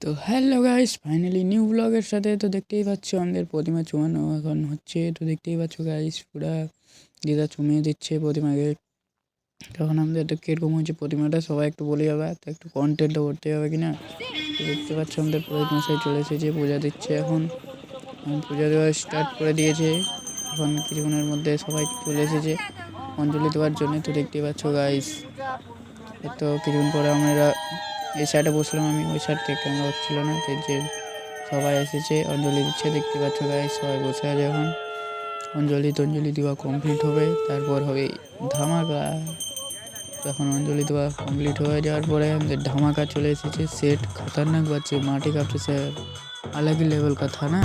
তো hello guys finally new ব্লগের সাথে তো দেখতেই পাচ্ছ আমাদের প্রতিমা চুমানো এখন হচ্ছে। তো দেখতেই পাচ্ছ গাইস পুরা দিদা চুমিয়ে দিচ্ছে প্রতিমাকে। তখন আমাদের তো কীরকম হচ্ছে প্রতিমাটা, সবাই একটু বলে যাবে, তো একটু কন্টেন্টও করতে হবে কি না তো দেখতে পাচ্ছ আমাদের পুরোহিত মশাই চলে এসেছে, পূজা দিচ্ছে এখন। এখন পূজা দেওয়া স্টার্ট করে দিয়েছে। এখন কিছুক্ষণের মধ্যে সবাই চলে এসেছে অঞ্জলি দেওয়ার জন্য। তো দেখতেই পাচ্ছ গাইস তো কিছুক্ষণ পরে আমরা এই সাইডে বসলাম আমি, ওই সাইড থেকে ক্যামেরা হচ্ছিল না তাই যে সবাই এসেছে, অঞ্জলি দিচ্ছে, দেখতে পাচ্ছ গাই সবাই বসে আছে এখন। অঞ্জলি তঞ্জলি দেওয়া কমপ্লিট হবে, তারপর হবে ধামাকা। তখন অঞ্জলি দেওয়া কমপ্লিট হয়ে যাওয়ার পরে আমাদের ধামাকা চলে এসেছে সেট খতরনাক বাচ্চে, মাটি কাঁপছে স্যার আলাদা লেভেল কথা না?